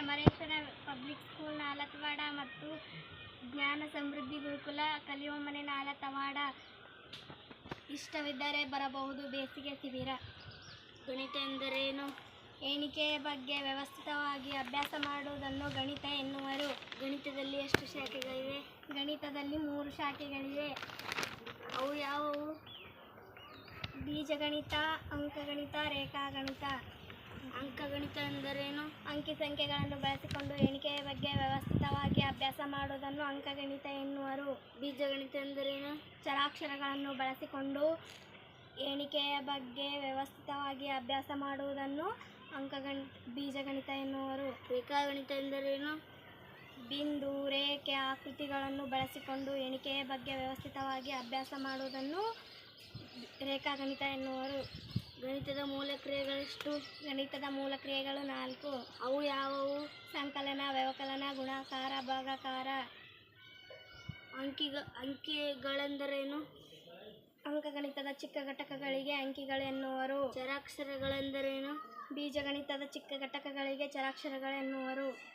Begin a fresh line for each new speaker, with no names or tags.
Amareshwara public school ನಾಲತ್ವಾಡ ಮತ್ತು ಜ್ಞಾನ ಸಮೃದ್ಧಿ ಗುರುಕುಲ ಕಲಿಯುವ ಮನೆ ನಾಲತವಾಡ ಇಷ್ಟವಿದ್ದರೆ ಬರಬಹುದು. ಬೇಸಿಗೆ ಶಿಬಿರ. ಗಣಿತ ಎಂದರೇನು? ಎಣಿಕೆಯ ಬಗ್ಗೆ ವ್ಯವಸ್ಥಿತವಾಗಿ ಅಭ್ಯಾಸ ಮಾಡುವುದನ್ನು ಗಣಿತ ಎನ್ನುವರು. ಗಣಿತದಲ್ಲಿ ಎಷ್ಟು ಶಾಖೆಗಳಿವೆ? ಗಣಿತದಲ್ಲಿ ಮೂರು ಶಾಖೆಗಳಿವೆ. ಅವು ಯಾವುವು? ಬೀಜಗಣಿತ ಅಂಕಗಣಿತ ರೇಖಾಗಣಿತ. ಅಂಕಗಣಿತ ಎಂದರೇನು ಅಂಕಿ ಸಂಖ್ಯೆಗಳನ್ನು ಬಳಸಿಕೊಂಡು ಎಣಿಕೆಯ ಬಗ್ಗೆ ವ್ಯವಸ್ಥಿತವಾಗಿ ಅಭ್ಯಾಸ ಮಾಡುವುದನ್ನು ಅಂಕಗಣಿತ ಎನ್ನುವರು. ಬೀಜಗಣಿತ ಎಂದರೇನು ಚರಾಕ್ಷರಗಳನ್ನು ಬಳಸಿಕೊಂಡು ಎಣಿಕೆಯ ಬಗ್ಗೆ ವ್ಯವಸ್ಥಿತವಾಗಿ ಅಭ್ಯಾಸ ಮಾಡುವುದನ್ನು ಅಂಕಗಣಿ ಬೀಜಗಣಿತ ಎನ್ನುವರು. ರೇಖಾಗಣಿತ ಎಂದರೇನು ಬಿಂದು ರೇಖೆ ಆಕೃತಿಗಳನ್ನು ಬಳಸಿಕೊಂಡು ಎಣಿಕೆಯ ಬಗ್ಗೆ ವ್ಯವಸ್ಥಿತವಾಗಿ ಅಭ್ಯಾಸ ಮಾಡುವುದನ್ನು ರೇಖಾಗಣಿತ ಎನ್ನುವರು. ಗಣಿತದ ಮೂಲ ಕ್ರಿಯೆಗಳೆಷ್ಟು ಗಣಿತದ ಮೂಲ ಕ್ರಿಯೆಗಳು ನಾಲ್ಕು. ಅವು ಯಾವುವು? ಸಂಕಲನ, ವ್ಯವಕಲನ, ಗುಣಾಕಾರ, ಭಾಗಾಕಾರ. ಅಂಕಿಗ, ಅಂಕಿಗಳೆಂದರೇನು? ಅಂಕಗಣಿತದ ಚಿಕ್ಕ ಘಟಕಗಳಿಗೆ ಅಂಕಿಗಳು ಎನ್ನುವರು. ಚರಾಕ್ಷರಗಳೆಂದರೇನು? ಬೀಜಗಣಿತದ ಚಿಕ್ಕ ಘಟಕಗಳಿಗೆ ಚರಾಕ್ಷರಗಳೆನ್ನುವರು